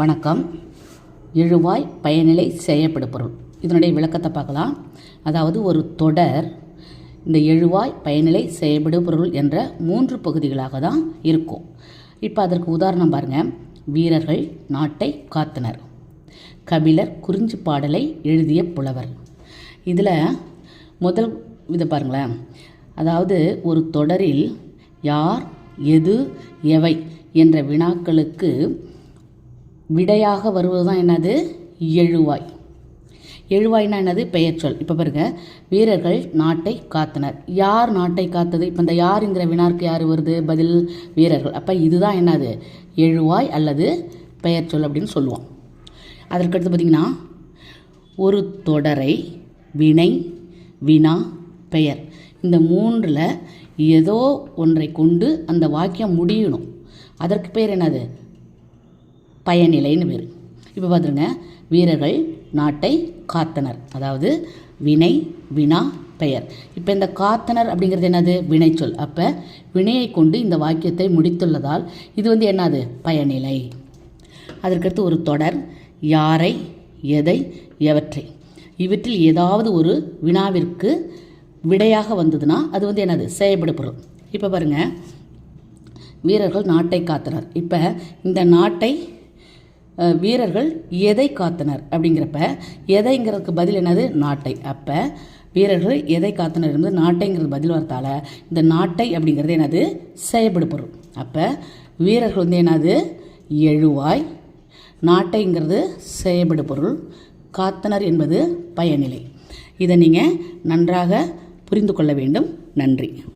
வணக்கம். எழுவாய் பயனிலை செய்யப்படு பொருள். இதனுடைய விளக்கத்தை பார்க்கலாம். அதாவது ஒரு தொடர் இந்த எழுவாய் பயனிலை செய்யப்படு பொருள் என்ற மூன்று பகுதிகளாக தான் இருக்கும். இப்போ அதற்கு உதாரணம் பாருங்கள் வீரர்கள் நாட்டை காத்தனர். கபிலர் குறிஞ்சி பாடலை எழுதிய புலவர். இதில் முதல் இதை பாருங்களேன். அதாவது ஒரு தொடரில் யார் எது எவை என்ற வினாக்களுக்கு விடையாக வருவது தான் என்னது? எழுவாய். எழுவாய்னா என்னது? பெயர் சொல். இப்போ பாருங்க. வீரர்கள் நாட்டை காத்தனர். யார் நாட்டை காத்தது? இப்போ இந்த யாருங்கிற வினாருக்கு யார் வருது? பதில் வீரர்கள். அப்போ இதுதான் என்னது? எழுவாய் அல்லது பெயர் சொல் அப்படின்னு சொல்லுவோம். அதற்கடுத்து பார்த்திங்கன்னா ஒரு தொடரை வினை வினா பெயர். இந்த மூன்றில் ஏதோ ஒன்றை கொண்டு அந்த வாக்கியம் முடியணும். அதற்கு பேர் என்னது? பயனிலைன்னு பேர். இப்போ பார்த்துருங்க வீரர்கள் நாட்டை காத்தனர். அதாவது வினை வினா பெயர். இப்போ இந்த காத்தனர் அப்படிங்கிறது என்னது? வினைச்சொல். அப்போ வினையை கொண்டு இந்த வாக்கியத்தை முடித்துள்ளதால் இது வந்து என்னது? பயனிலை. அதற்கடுத்து ஒரு தொடர் யாரை எதை எவற்றை. இவற்றில் ஏதாவது ஒரு வினாவிற்கு விடையாக வந்ததுன்னா அது வந்து என்னது? செயல்படு பொருள். இப்போ பாருங்கள் வீரர்கள் நாட்டை காத்தனர். இப்போ இந்த நாட்டை வீரர்கள் எதை காத்தனர் அப்படிங்கிறப்ப எதைங்கிறதுக்கு பதில் என்னது? நாட்டை. அப்போ வீரர்கள் எதை காத்தனர் என்பது நாட்டைங்கிறது பதில் வரத்தால இந்த நாட்டை அப்படிங்கிறது என்னது? செயல்படு பொருள் அப்போ வீரர்கள் வந்து என்னது? எழுவாய். நாட்டைங்கிறது செயல்படு பொருள் காத்தனர் என்பது பயனிலை. இதை நீங்கள் நன்றாக புரிந்து கொள்ள வேண்டும். நன்றி.